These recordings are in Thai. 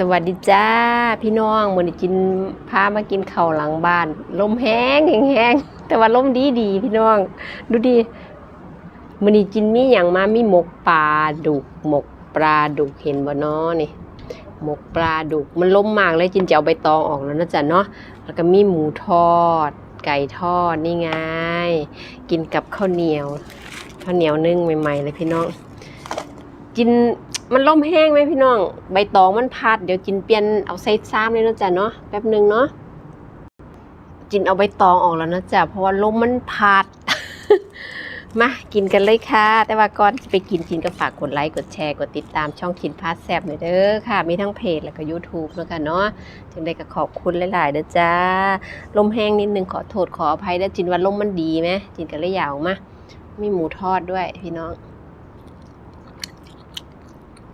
สวัสดีจ้าพี่น้องมือนี้กินพามากินข้าวหลังบ้าน ลมแห้งแห้งแต่ว่าลมดีดีพี่น้อง ดูดิมื้อนี้กินมีหยังมามีหมกปลาดุกหมกปลาดุกเห็นบ่น้อนี่หมกปลาดุกมันล้มมากเลยจินจะเอาใบตองออกแล้วนะจ๊ะเนาะแล้วก็มีหมูทอด ไก่ทอดนี่ไง กินกับข้าวเหนียวข้าวเหนียวนึ่งใหม่ๆเลยพี่น้องกิน มันล่มแห้งไหมพี่น้อง ใบตองมันพัด เดี๋ยวจินเปลี่ยนเอาใส่ซ้ำเลยนะจ๊ะเนาะแป๊บหนึ่งเนาะจินเอาใบตองออกแล้วนะจ๊ะเพราะว่าลมมันพัดมากินกันเลยค่ะ แต่ว่าก่อนจะไปกินจินก็ฝากกดไลค์กดแชร์กดติดตามช่องชินพาสแซบหน่อยเด้อค่ะ มีทั้งเพจแล้วก็ YouTube แล้วกันเนาะจึงได้ก็ขอบคุณหลายๆเด้อจ้า ลมแห้งนิดนึงขอโทษขออภัยเด้อจินว่าลมมันดีไหมจินก็เลยยาวมามีหมูทอดด้วยพี่น้อง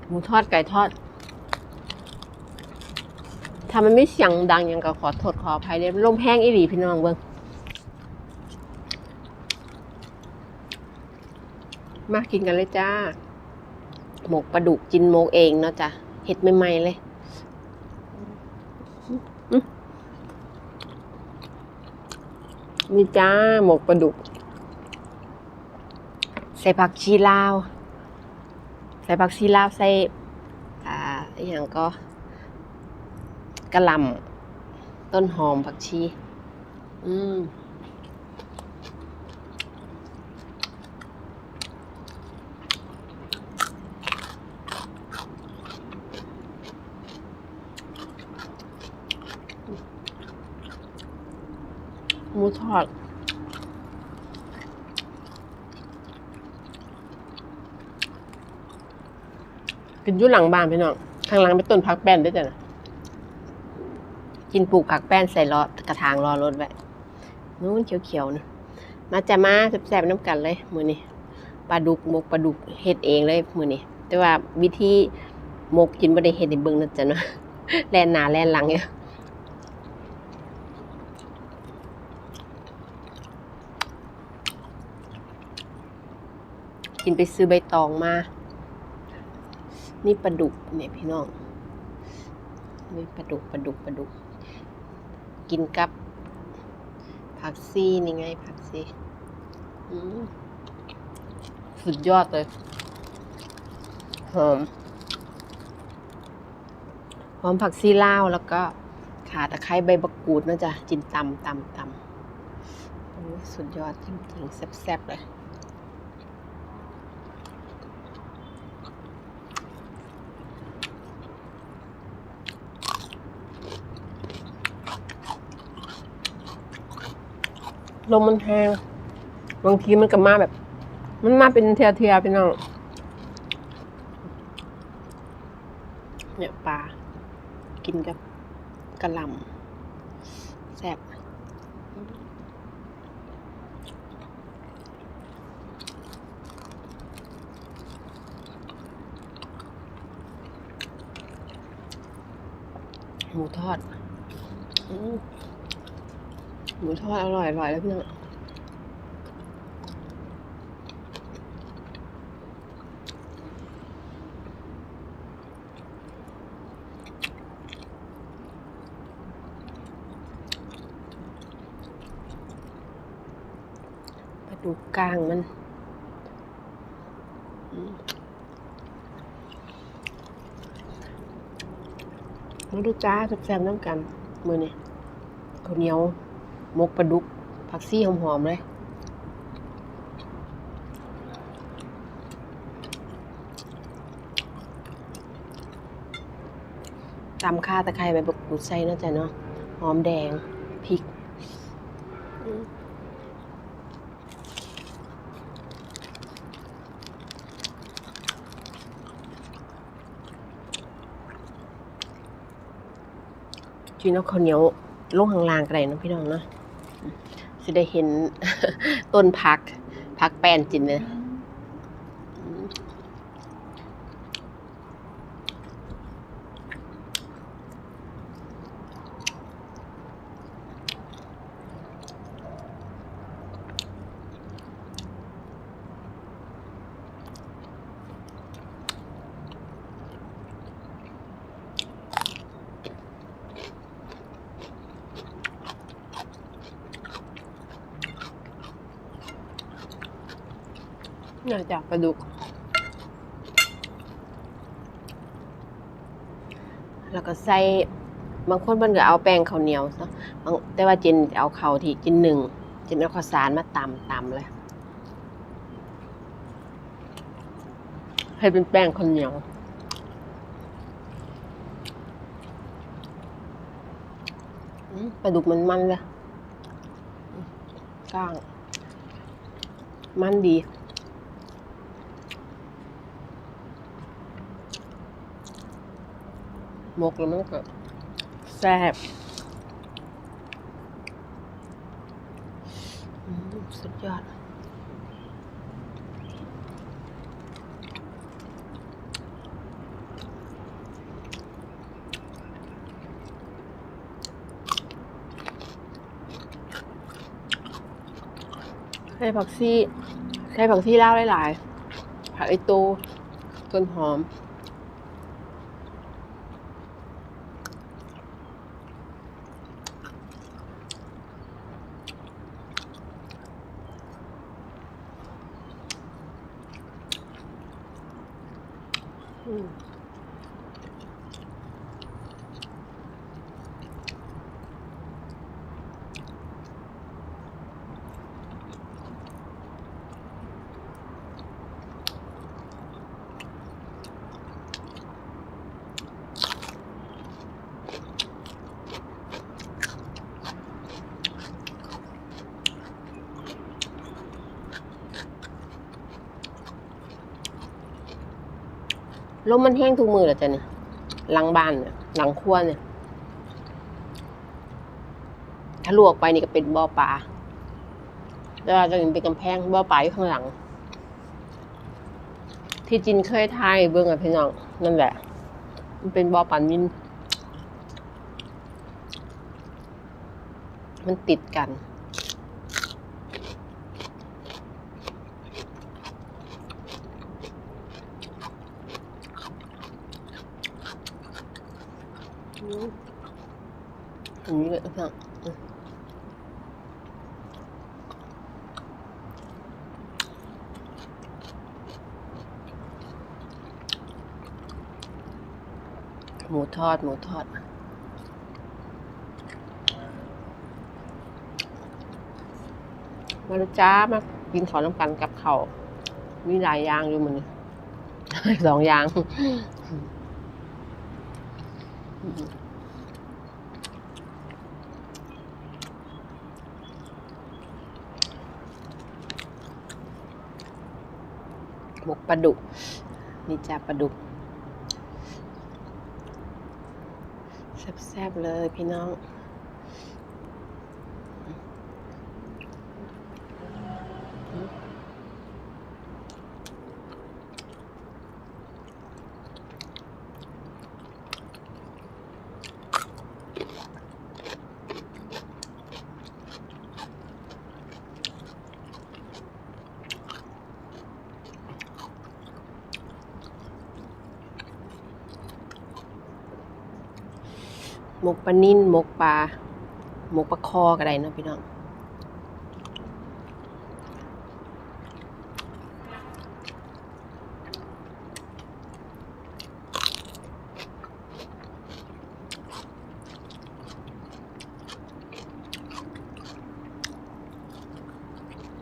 หมูทอดไก่ทอดถ้ามันไม่เสียงดังยังก็ขอโทษขออภัยเลยลมแห้งอีหลีพี่น้องเบิ้งมากินกันเลยจ้า หมกปลาดุกจินโมกเองเนาะจ้ะเห็ดใหม่ๆเลยนี่จ้า หมกปลาดุก ใส่ผักชีลาว ใส่ผักชีลาวใส่อ่าอย่างก็กระลำต้นหอมผักชี อืมหมูทอด กินยู่หลังบ้านพี่น้องข้างหลังเป็นต้นพักแป้นด้วยจ้ะนะกินปลูกผักแป้นใส่ล้อกระถางรอรถไว้นู้นเขียวๆนะมาจะมาแซ่บๆน้ำกันเลยมือนี้ปลาดุกมกปลาดุกเฮ็ดเองเลยมือนี้แต่ว่าวิธีมกกินบ่ได้เฮ็ดในเบิ่งนะจ๊ะเนาะแล่นหนาแล่นหลังเนี่ยกินไปซื้อใบตองมา นี่ปลาดุกเนี่ยพี่น้องนี่ปลาดุกปลาดุกปลาดุก กินกับ ผักซี่นี่ไง ผักซี่สุดยอดเลยหอมหอมผักซี่ลาวแล้วก็ขาตะไคร้ใบบักกูดนะจ๊ะจินตำตำตำสุดยอดจริงๆแซ่บๆเลย ลมมันแห้งบางทีมันก็มาแบบ มันมาเป็นเทียเทียๆพี่น้องเนี่ยปลากินกับกระลำแซ่บหมูทอดอ มหมูทอดอร่อยอร่อยแล้วพี่น้องมาดูกลางมันมาดูจ้าแซ่บๆน้ำกัน มือนี่ข้าวเหนียว มกปลาดุกผักซี่หอมๆเลยตำข้าตะไคร้ใบบักกูดใส่นาะจ๊ะเนาะหอมแดงพริกอืมจีนเอาข้าวเหนียวลงข้างล่างกันเลยนะพี่น้องเนาะ สิได้เห็นต้นพักพักแป้นจินเลยอืม น่าจะปลาดุก แล้วก็ใส่บางคนเพิ่นก็เอาแป้งข้าวเหนียวซะบางแต่ว่าจินเอาข้าวที่จินหนึ่งจินเอาข้าวสารมาตำตำเลยให้เป็นแป้งข้าวเหนียวปลาดุกมันมันเลยก้าง มันดี มกแล้วมันก็แซ่บอืมสุดยอดใส่ผักซี่ใส่ผักซี่ลาวหลายๆผักไอตูต้นหอม อืม ลมมันแห้งทุกมือเหรอจ๊ะเนี่ยหลังบ้านเนี่ยหลังครัวเนี่ยถ้าลวกไปนี่ก็เป็นบ่อปลาแล้วจะเป็นกำแพงบ่อปลาอยู่ข้างหลัง ที่จินเคยทายเบื้องกับพี่น้องนั่นแหละ มันเป็นบ่อปลานินมันติดกัน อันนี้เลยพี่องอืมหมูทอด หมูทอดมาลยจ้ามากินขอน้ำกันกับเขามีหลายอย่างอยู่มันสองอย่าง หมกปลาดุกนี่จ้าปลาดุกแซ่บๆเลยพี่น้อง หมกปลานิ่นหมกปลาหมกปลาคอก็ได้นะพี่น้อง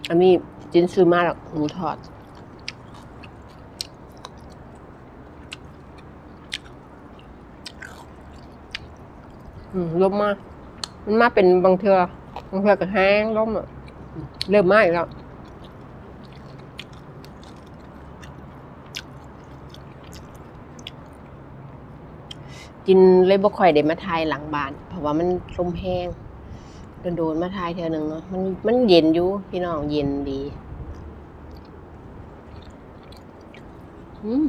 อันนี้จินซื้อมาหรอกหมูทอด ลมมา มันมาเป็นบางเทือบางเทือก็แห้งลมอะเริ่มมาอีกแล้วกินเลยบ่ค่อยได้มาทายหลังบ้าน เพราะว่ามันลมแห้งโดนๆมาทายเทื่อหนึงเนาะมันมันเย็นอยู่พี่น้องเย็นดีอืม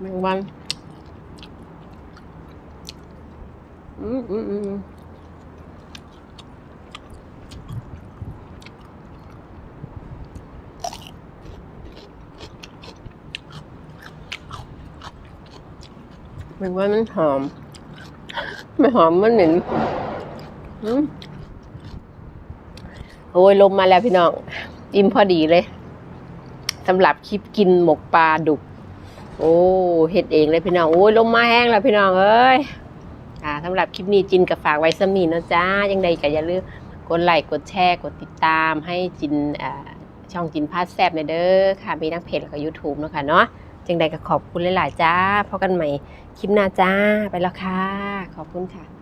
แมงวัน อืมอืมอืมมันว่ามันหอม ไม่หอมมันเหม็นอืมโอ้ยลมมาแล้วพี่น้อง อิ่มพอดีเลยสำหรับคลิปกินหมกปลาดุก โอ้เฮ็ดเองเลยพี่น้อง โอ้ยลมมาแห้งแล้วพี่น้องเอ้ย ค่ะสำหรับคลิปนี้จินกับฝากไว้สำนีเนาะจ้ายังไงก็อย่าลืมกดไลค์กดแชร์กดติดตามให้จินช่องจินพาสแซบในเด้อค่ะ มีทั้งเพจแล้วก็ยูทูบเนาะค่ะเนาะจังใดก็ขอบคุณหลายๆจ้าพบกันใหม่คลิปหน้าจ้าไปแล้วค่ะ ขอบคุณค่ะ